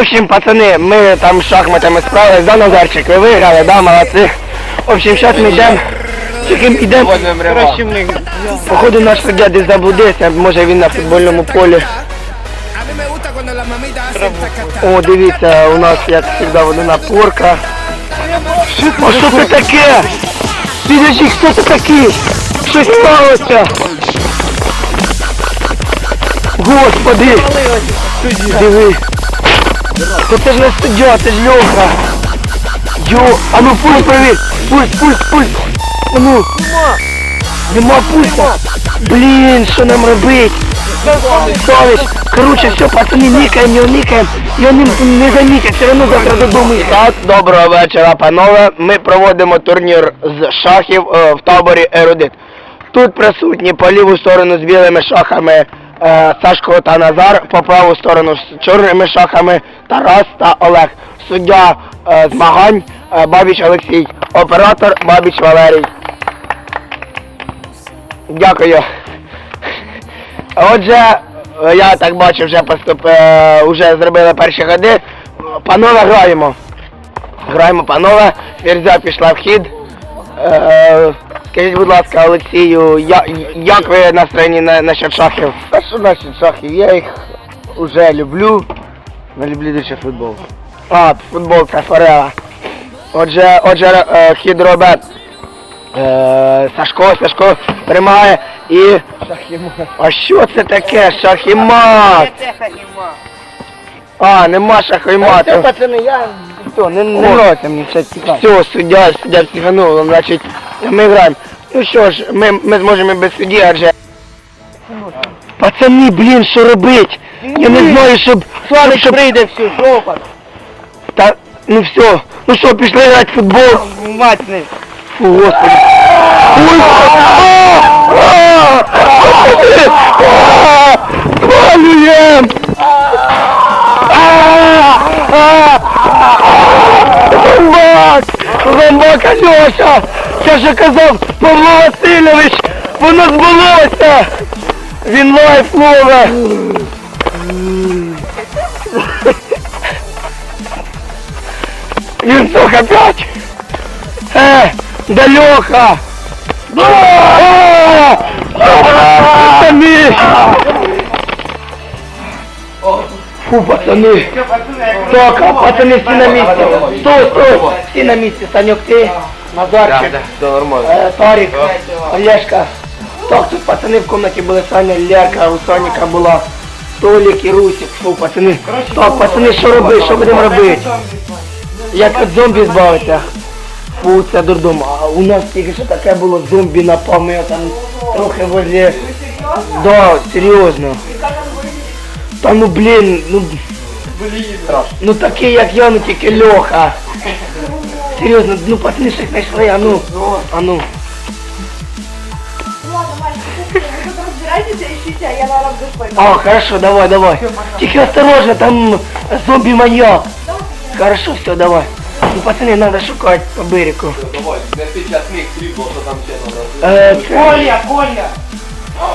общем, пацани, ми там шахматами справились, да, Назарчик, ви виграли, да, молодці. В общем, зараз ми йдемо, тільки йдемо, походу наш суддя десь заблудився, може він на футбольному полі. О, дивіться, у нас, як завжди, водяна порка. А що це таке? Підожди, хто це такий? Що сталося? Господи! Диви! Та це ж не суддя, це ж Льоха! Йо, а ну пульс провір! Пульс, пульс, пульс! А ну! Нема пульса! Блін, що нам робить? Совість! Короче, все, пацани, никаем, його никаем, його не, не замітять, все одно завтра додому. Так, доброго вечора, панове. Ми проводимо турнір з шахів е, в таборі Ерудит. Тут присутні по ліву сторону з білими шахами Сашко та Назар, по праву сторону з чорними шахами Тарас та Олег. Суддя е, змагань е, Бабіч Олексій, оператор Бабіч Валерій. Дякую. Отже, е, я так бачу, вже поступ, е, вже зробили перші ходи. Панове граємо. Граємо, панове. Ферзя пішла в хід. Скажіть, будь ласка, Олексію, я, як ви настроєні на, насчет шахів? Та що насчет шахів? Я їх вже люблю. Не люблю більше футбол. А, футбол це форела. Отже, отже, е, хід робить е, Сашко, Сашко приймає і а що це таке? Шахімат? А, нема шахімату. пацани, я... Все, не, не нравится мені це Все, суддя, суддя психанув, значить, ми граємо. Ну що ж, ми, ми зможемо без судді, адже... Пацани, блін, що робить? Я не знаю, щоб... Славик щоб... прийде, все, жопа. Та, ну все, ну що, пішли грати в футбол? Матний. Фу, господи. Ой, а, Зомбак! Зомбак! Це ж казав Павло Васильович! Воно збулося! Він лайф лове! Сука опять! Е, да Леха! Пацаны! Фу, пацаны! А пацаны все на месте! Стой, стой! Все на месте, Санек, ты, Назарчик, Да, нормально. э, Тарик, Олежка. Так, тут пацаны в комнате были, Саня, Лерка, у Саніка була. Толік і Русик, фу, пацани. Так, пацани, що робити, що будемо робити? Як від зомбі збавитися? Фу, це дурдом. А у нас тільки що таке було зомбі напав, ми там трохи возле... Да, серйозно. Та ну блін, ну... Ну такий як я, ну тільки Льоха. Серйозно, ну пацани ще знайшли, а ну, а ну. Ладно, мальчики, вы тут разбирайтесь, ищите, а я на работу пойду. А, хорошо, давай, давай. Тільки осторожно, там зомби-маньяк. Хорошо, все, давай. Ну, пацаны, надо шукать по берегу. Давай, не сейчас міг срібло, що там ще надо. Е, це- Коля, Коля!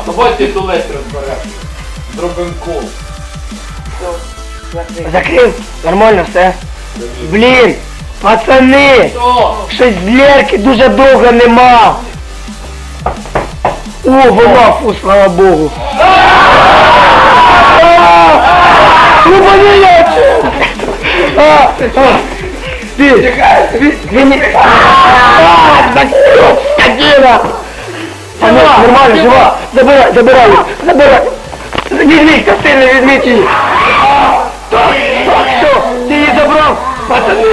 Давай ти до Лесі розбереш. Зробимо кол. Закрив? Нормально все? Блін, Пацани, Що? щось Лерки дуже довго нема. О, вона, фу, слава Богу. Ну, Ти, ви- ви не- скотина! Вона нормально, жива. Забирай, забирай, забирай. Візьміть, костильно, візьміть її. Так, так, ти її забрав. Пацани,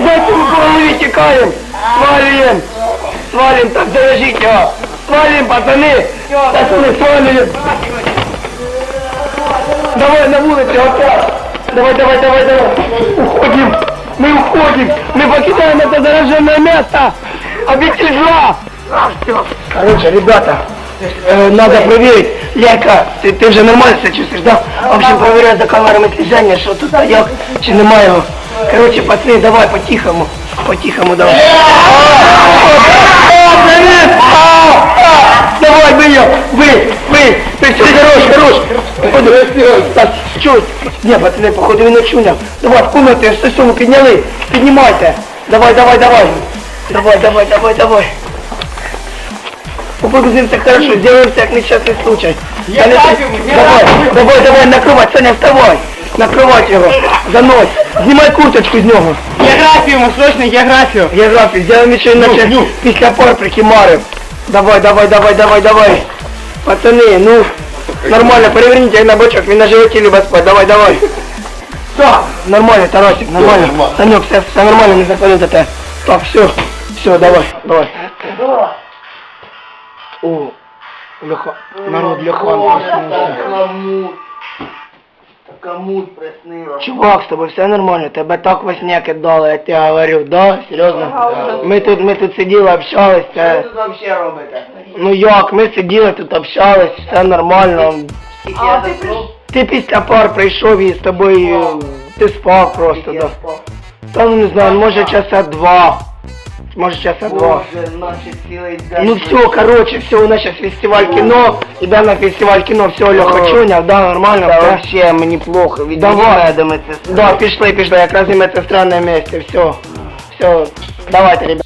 дайте ми по голові тікаємо. Свалюємо. Свалим, так дорожіть його. Свалим, пацани. Пацани, свалюємо. Давай на вулицю, опять. Давай, давай, давай, давай. Уходим. Мы уходим. Мы покидаем это зараженное место. Обитель зла. Короче, ребята, э, надо проверить. Лерка, ты, ты вже нормально себя чувствуешь, да? В общем, проверяй за камерами слежения, что тут а як, чи немає його. Короче, пацаны, давай по-тихому. По-тихому давай. А, привет! А, а, Давай, бей ее! Бей, бей! Ты все, хорош, хорош! Походу, так, чуть. Ні, пацани, походу він очуняв. Давай, в комнату, все суму підняли. Піднімайте. Давай, давай, давай. Давай, давай, давай, давай. Попробуем так хорошо, сделаем так несчастный случай. Я Саня, рад ты- ему, я давай, рад. давай, давай, накрывать, Саня, вставай. Накрывать его, занось. Снимай курточку з нього. Географію, йому срочно географію. Географію, сделаем ще іначе ну. після пар марив. Давай, давай, давай, давай, давай. Пацани, ну, нормально, переверніть як на бочок, він на животі любить спать, давай, давай. Все, нормально, Тарасик, нормально. нормально. Санек, все, все нормально, не запалите. Так, все, все, давай, давай. О, Леха, народ, Лехан проснувся. Така муть приснила. Чувак, з тобою все нормально, тебе так во сне кидало, я тебе говорю, да? Серйозно? Ми тут, ми тут сиділи, общались, Що це... ви тут взагалі робите? Ну як, ми сиділи тут общались, все нормально. Скільки А я ти заснув? Ти після пар прийшов і з тобою, ти спав просто, Скільки да. спав? Та ну не знаю, може часа два. Може сейчас оно. Ну все, короче, все, у нас сейчас фестиваль кино, И да, на фестиваль кино, все, Леха чуняв, да, нормально, Да, все. вообще мені плохо, від Давай. до медсестри. Да, пішли, пішли, якраз і медсестра на місці, все. Все, давайте, ребят.